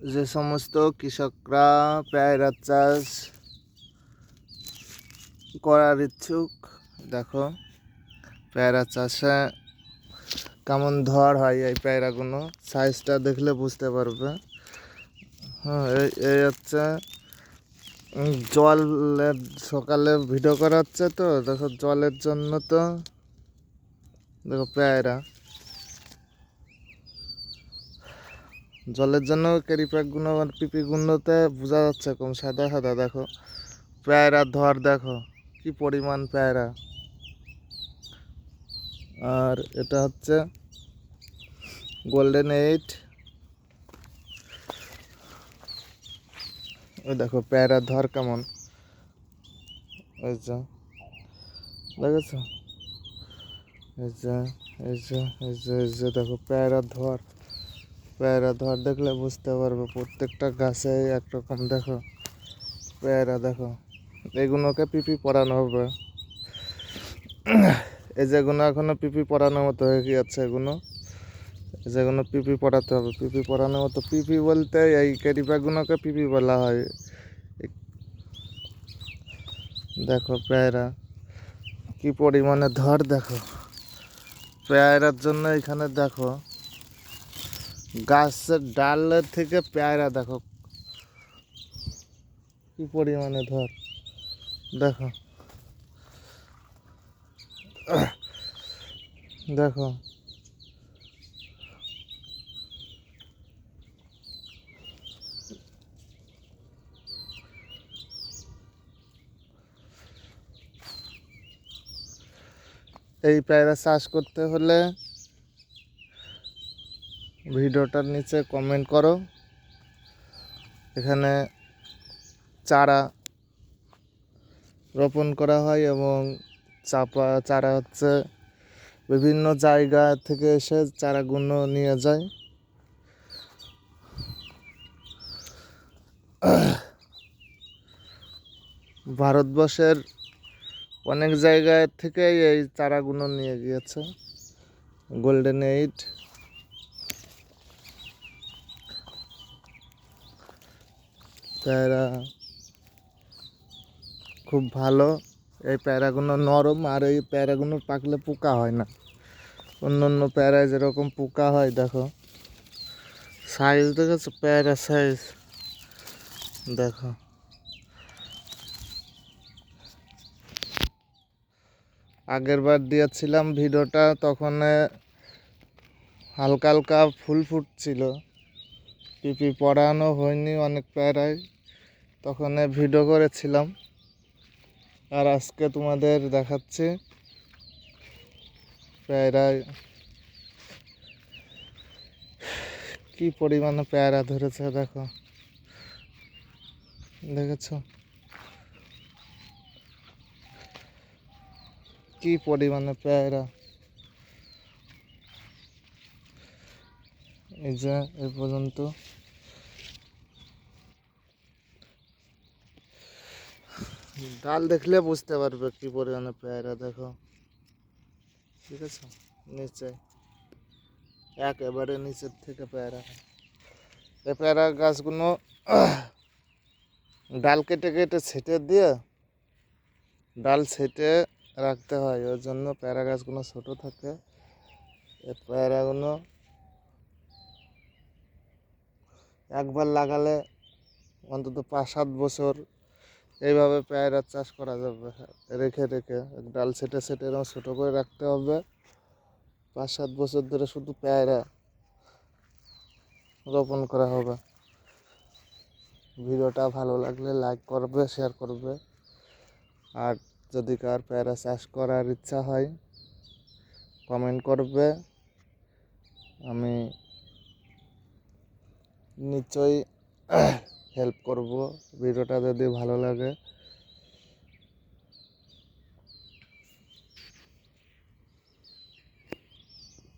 যে সমস্ত কৃষকরা পেয়ারা চাষ করার ইচ্ছুক, দেখো পেয়ারা চাষে কেমন ধর হয় এই পেয়ারাগুলো। সাইজটা দেখলে বুঝতে পারবে। হ্যাঁ এই এই হচ্ছে জলের সকালে ভিডিও করা হচ্ছে তো, দেখো, জলের জন্য তো, দেখো পেয়ারা জলের জন্য ক্যারি প্যাকগুলো আর পিপিগুলোতে বোঝা যাচ্ছে কম সাদা সাদা, দেখো। পেয়ারা ধর দেখো, কি পরিমাণ পেয়ারা আর এটা হচ্ছে গোল্ডেন এইট ওই দেখো পেয়ারা ধর কেমন। ওই যে, দেখেছ? এই যে এই যে এই যে এই যে, দেখো পেয়ারা ধর। পেয়ারা ধর দেখলে বুঝতে পারবে, প্রত্যেকটা গাছে একরকম, দেখো। পেয়ারা, দেখো। এগুলোকে পিপি পরানো হবে। এই যেগুলো এখনও পিপি পরানোর মতো হয়ে গিয়েছে এগুলো, এই যেগুলো পিপি পরাতে হবে। পিপি পরানোর মতো পিপি বলতে এই ক্যারি ব্যাগগুলোকে পিপি বলা হয়। দেখো পেয়ারা, কি পরিমাণে ধর দেখো। পেয়ারার জন্য এখানে দেখো গাছের ডালের থেকে পেয়ারা, দেখো। কি পরিমাণে ধর। দেখো। দেখো। এই পেয়ারা চাষ করতে হলে ভিডিওটার নিচে কমেন্ট করো। এখানে চারা রোপণ করা হয় এবং চাপা, চারা হচ্ছে বিভিন্ন জায়গা থেকে এসে চারাগুলো নিয়ে যায়। ভারতবর্ষের অনেক জায়গায় থেকে এই চারাগুলো নিয়ে গিয়েছে। গোল্ডেন এইট পেয়ারা খুব ভালো। এই প্যারাগুলো নরম আর এই প্যারাগুলো পাকলে পোকা হয় না। অন্য অন্য প্যারায় যেরকম পোকা হয়, দেখো। সাইজ দেখেছ? প্যারা সাইজ দেখো। আগের বার দিয়েছিলাম ভিডিওটা, তখন হালকা হালকা ফুল ফুটছিল। পিপি পড়ানো হয়নি অনেক প্যারায়। তখন ভিডিও করেছিলাম। আর আজকে তোমাদের দেখাচ্ছি। প্যারায় কি পরিমাণে প্যারা ধরেছে দেখো। দেখেছ? কি পরিমাণে পেয়ারা। এই যে, এ পর্যন্ত। ডাল দেখলে বুঝতে পারবে কি পরিমাণে পেয়ারা, দেখো। ঠিক আছে? নিচে। একেবারে নিচের থেকে পেয়ারা। এই পেয়ারা গাছগুলো ডাল কেটে কেটে ছেটে দিয়ে ডাল ছেটে রাখতে হয়। ওর জন্য পেয়ারা গাছগুলো ছোটো থাকে। এই পেয়ারাগুলো একবার লাগালে অন্তত পাঁচ সাত বছর এইভাবে পেয়ারার চাষ করা যাবে। রেখে রেখে ডাল ছেটে ছেটে এরকম ছোটো করে রাখতে হবে। পাঁচ সাত বছর ধরে শুধু পেয়ারা রোপণ করা হবে। ভিডিওটা ভালো লাগলে লাইক করবে শেয়ার করবে। আর যদি কার পেয়ারা চাষ করার ইচ্ছা হয় কমেন্ট করবে। আমি নিশ্চয়ই হেল্প করব ভিডিওটা যদি ভালো লাগে।